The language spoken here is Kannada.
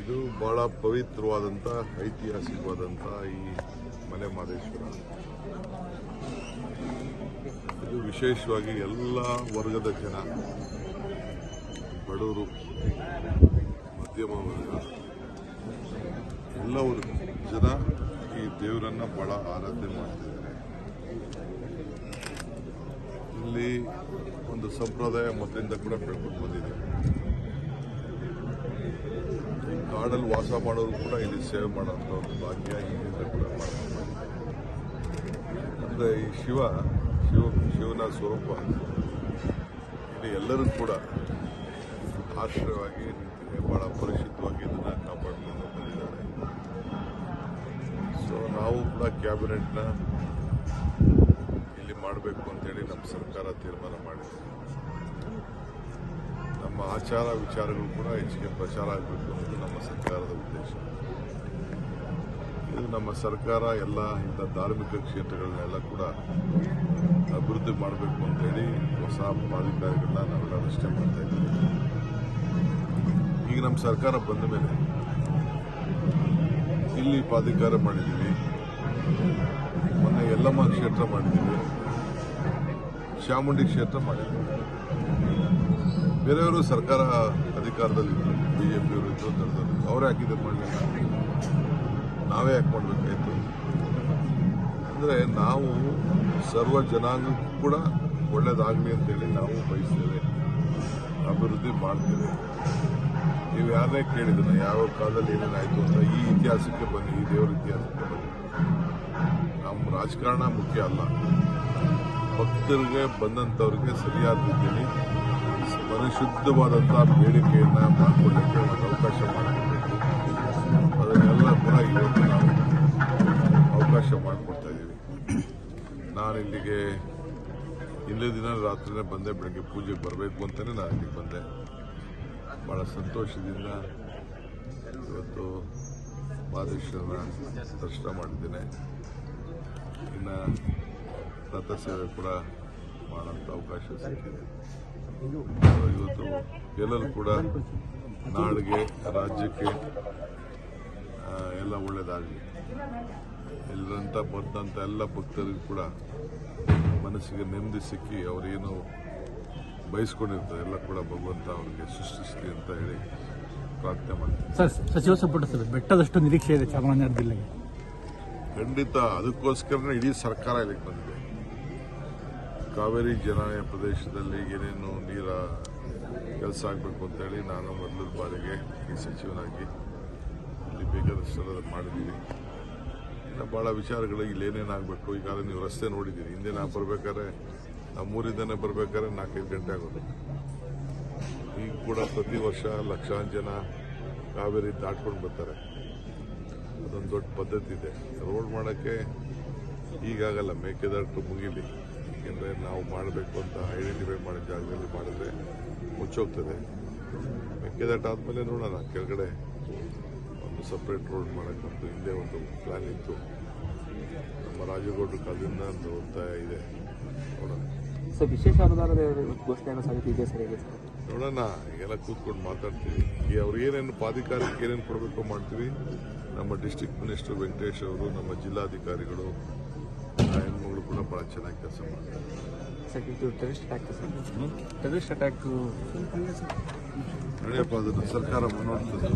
ಇದು ಬಹಳ ಪವಿತ್ರವಾದಂಥ ಐತಿಹಾಸಿಕವಾದಂಥ ಈ ಮಲೆ ಮಾದೇಶ್ವರ. ಇದು ವಿಶೇಷವಾಗಿ ಎಲ್ಲ ವರ್ಗದ ಜನ. ಬಡವರು, ಮಧ್ಯಮ ವರ್ಗ. ಎಲ್ಲವರು ಜನ ಈ ದೇವರನ್ನ ಬಹಳ ಆರಾಧನೆ ಮಾಡ್ತಿದ್ದಾರೆ. ಇಲ್ಲಿ ಒಂದು ಸಂಪ್ರದಾಯ ಮೊದಲಿಂದ ಕೂಡ ಬೆಳ್ಕೊಂಡು ಬಂದಿದೆ. ಈ ಕಾಡಲ್ಲಿ ವಾಸ ಮಾಡೋರು ಕೂಡ ಇಲ್ಲಿ ಸೇವೆ ಮಾಡೋಂಥ ಒಂದು ಭಾಗ್ಯ ಇಲ್ಲಿಂದ ಕೂಡ ಮಾಡ್ಕೊಂಡು ಅಂದರೆ ಈ ಶಿವ ಶಿವ, ಶಿವನ ಸ್ವರೂಪ. ಇಲ್ಲಿ ಎಲ್ಲರೂ ಕೂಡ ಆಶ್ರಯವಾಗಿ ನಿಂತಿದೆ. ಬಹಳ ಪರಿಶುದ್ಧವಾಗಿ ಇದನ್ನ ಕಾಪಾಡಿಕೊಂಡು ಬಂದಿದ್ದಾರೆ. ಸೊ ನಾವು ಕೂಡ ಕ್ಯಾಬಿನೆಟ್ನ ಮಾಡಬೇಕು ಅಂತೇಳಿ ನಮ್ಮ ಸರ್ಕಾರ ತೀರ್ಮಾನ ಮಾಡಿದೆ. ನಮ್ಮ ಆಚಾರ ವಿಚಾರಗಳು ಕೂಡ ಹೆಚ್ಚಿಗೆ ಪ್ರಚಾರ ಆಗಬೇಕು ಅನ್ನೋದು ನಮ್ಮ ಸರ್ಕಾರದ ಉದ್ದೇಶ. ಇದು ನಮ್ಮ ಸರ್ಕಾರ ಎಲ್ಲ ಇಂಥ ಧಾರ್ಮಿಕ ಕ್ಷೇತ್ರಗಳನ್ನೆಲ್ಲ ಕೂಡ ಅಭಿವೃದ್ಧಿ ಮಾಡಬೇಕು ಅಂತೇಳಿ ಹೊಸ ಪ್ರಾಧಿಕಾರಗಳನ್ನ ನಾವೆಲ್ಲ ರಚನೆ ಮಾಡ್ತಾ ಇದ್ದೀವಿ. ಈಗ ನಮ್ಮ ಸರ್ಕಾರ ಬಂದ ಮೇಲೆ ಇಲ್ಲಿ ಪ್ರಾಧಿಕಾರ ಮಾಡಿದ್ದೀವಿ. ಯಲ್ಲಮ್ಮ ಕ್ಷೇತ್ರ ಮಾಡಿದ್ದೀವಿ. ಚಾಮುಂಡಿ ಕ್ಷೇತ್ರ ಮಾಡಿದ್ದೀವಿ. ಬೇರೆಯವರು ಸರ್ಕಾರ ಅಧಿಕಾರದಲ್ಲಿದ್ದರು ಬಿಜೆಪಿಯವರು ಇದ್ರು ದೊಡ್ಡದವರು ಅವರೇ ಹಾಕಿದ್ರೆ ಮಾಡಲಿಲ್ಲ. ನಾವೇ ಯಾಕೆ ಮಾಡಬೇಕಾಯ್ತು? ಅಂದರೆ ನಾವು ಸರ್ವ ಜನಾಂಗಕ್ಕೂ ಕೂಡ ಒಳ್ಳೇದಾಗಲಿ ಅಂತೇಳಿ ನಾವು ಬಯಸ್ತೇವೆ. ಅಭಿವೃದ್ಧಿ ಮಾಡ್ತೇವೆ. ನೀವು ಯಾರನ್ನೇ ಕೇಳಿದ್ರೆ, ಯಾವ ಕಾಲದಲ್ಲಿ ಏನೇನಾಯಿತು ಅಂತ ಈ ಇತಿಹಾಸಕ್ಕೆ ಬನ್ನಿ, ಈ ದೇವರ ಇತಿಹಾಸಕ್ಕೆ ಬನ್ನಿ. ನಮ್ಮ ರಾಜಕಾರಣ ಮುಖ್ಯ ಅಲ್ಲ. ಭಕ್ತರಿಗೆ ಬಂದಂಥವ್ರಿಗೆ ಸರಿಯಾದ ರೀತಿಯಲ್ಲಿ ಪರಿಶುದ್ಧವಾದಂಥ ಬೇಡಿಕೆಯನ್ನು ಮಾಡಿಕೊಳ್ಳಿಕ್ಕೆ ಒಂದು ಅವಕಾಶ ಮಾಡಿಕೊಡ್ಬೇಕು. ಅದನ್ನೆಲ್ಲ ಕೂಡ ಇವತ್ತು ನಾವು ಅವಕಾಶ ಮಾಡಿಕೊಡ್ತಾ ಇದ್ದೀವಿ. ನಾನು ಇಲ್ಲಿಗೆ ಇಲ್ಲೇ ದಿನ ರಾತ್ರಿನೇ ಬಂದೆ, ಬೆಳಗ್ಗೆ ಪೂಜೆಗೆ ಬರಬೇಕು ಅಂತಲೇ ನಾನು ಇಲ್ಲಿಗೆ ಬಂದೆ. ಭಾಳ ಸಂತೋಷದಿಂದ ಇವತ್ತು ಮಾದೇಶ್ವರನ ದರ್ಶನ ಮಾಡಿದ್ದೇನೆ. ಇನ್ನು ರಥಸೇವೆ ಕೂಡ ಮಾಡೋಂಥ ಅವಕಾಶ ಸಿಕ್ಕಿದೆ. ಇವತ್ತು ಎಲ್ಲರೂ ಕೂಡ ನಾಡಿಗೆ ರಾಜ್ಯಕ್ಕೆ ಎಲ್ಲ ಒಳ್ಳೆಯದಾಗಲಿ ಎಲ್ಲರಂತ ಬಂದಂಥ ಎಲ್ಲ ಭಕ್ತರಿಗೂ ಕೂಡ ಮನಸ್ಸಿಗೆ ನೆಮ್ಮದಿ ಸಿಕ್ಕಿ ಅವರೇನು ಬಯಸ್ಕೊಂಡಿರ್ತಾರೆ ಎಲ್ಲ ಕೂಡ ಭಗವಂತ ಅವರಿಗೆ ಸೃಷ್ಟಿಸಲಿ ಅಂತ ಹೇಳಿ ಪ್ರಾರ್ಥನೆ ಮಾಡ್ತೀನಿ. ಸರ್ ಸಚಿವ ಸಂಪುಟ ಸಭೆ ಬೆಟ್ಟದಷ್ಟು ನಿರೀಕ್ಷೆ ಇದೆ ಚಾಮರಾಜನಗರ ಜಿಲ್ಲೆಗೆ. ಖಂಡಿತ ಅದಕ್ಕೋಸ್ಕರನೇ ಇಡೀ ಸರ್ಕಾರ ಇಲ್ಲಿಗೆ ಬಂದಿದೆ. ಕಾವೇರಿ ಜನಾನಯ ಪ್ರದೇಶದಲ್ಲಿ ಏನೇನು ನೀರ ಕೆಲಸ ಆಗಬೇಕು ಅಂತೇಳಿ ನಾನು ಮೊದಲ ಬಾರಿಗೆ ಈ ಸಚಿವನಾಗಿ ಇಲ್ಲಿ ಬೇಕಾದಷ್ಟು ಮಾಡಿದ್ದೀವಿ ಇನ್ನು ಭಾಳ ವಿಚಾರಗಳು ಇಲ್ಲಿ ಏನೇನಾಗಬೇಕು ಈಗಾಗಲೇ ನೀವು ರಸ್ತೆ ನೋಡಿದ್ದೀರಿ. ಹಿಂದೆ ನಾವು ಬರ್ಬೇಕಾದ್ರೆ ನಮ್ಮೂರಿಂದನೇ ಬರಬೇಕಾದ್ರೆ ನಾಲ್ಕೈದು ಗಂಟೆ ಆಗೋದು. ಈಗ ಕೂಡ ಪ್ರತಿ ವರ್ಷ ಲಕ್ಷಾಂತರ ಜನ ಕಾವೇರಿ ದಾಟ್ಕೊಂಡು ಬರ್ತಾರೆ. ಅದೊಂದು ದೊಡ್ಡ ಪದ್ಧತಿ ಇದೆ. ರೋಡ್ ಮಾಡೋಕ್ಕೆ ಈಗಾಗಲ್ಲ ಮೇಕೆದಾಟು ಮುಗಿಲಿ. ಏಕೆಂದರೆ ನಾವು ಮಾಡಬೇಕು ಅಂತ ಐಡೆಂಟಿಫೈ ಮಾಡಿದ ಜಾಗದಲ್ಲಿ ಮಾಡಿದ್ರೆ ಮುಚ್ಚೋಗ್ತದೆ. ಮೇಕೆದಾಟ ಆದಮೇಲೆ ನೋಡೋಣ. ಕೆಳಗಡೆ ಒಂದು ಸಪ್ರೇಟ್ ರೋಡ್ ಮಾಡೋಕ್ಕಂತೂ ಹಿಂದೆ ಒಂದು ಪ್ಲಾನ್ ಇತ್ತು. ನಮ್ಮ ರಾಜಗೌಡರ ಕಾಲದಿಂದ ಅಂತ ಹೋಗ್ತಾ ಇದೆ. ನೋಡೋಣ. ಸರ್ ವಿಶೇಷ ಅನುದಾನದ ಘೋಷಣೆಯನ್ನು ಸಾಧ್ಯತೆ ಇದೆ ಸರ್, ಹೇಗೆ ಸರ್? ನೋಡೋಣ ಎಲ್ಲ ಕೂತ್ಕೊಂಡು ಮಾತಾಡ್ತೀವಿ. ಈ ಅವ್ರು ಏನೇನು ಪ್ರಾಧಿಕಾರಕ್ಕೆ ಏನೇನು ಕೊಡಬೇಕು ಮಾಡ್ತೀವಿ. ನಮ್ಮ ಡಿಸ್ಟಿಕ್ ಮಿನಿಸ್ಟರ್ ವೆಂಕಟೇಶ್ ಅವರು ನಮ್ಮ ಜಿಲ್ಲಾಧಿಕಾರಿಗಳು ಹೆಣ್ಮಗಳು ಕೂಡ ಭಾಳ ಚೆನ್ನಾಗಿ ಕೆಲಸ ಮಾಡ್ತಾರೆ. ನಡೆಯಪ್ಪ ಅದನ್ನು ಸರ್ಕಾರ ನೋಡ್ತದೆ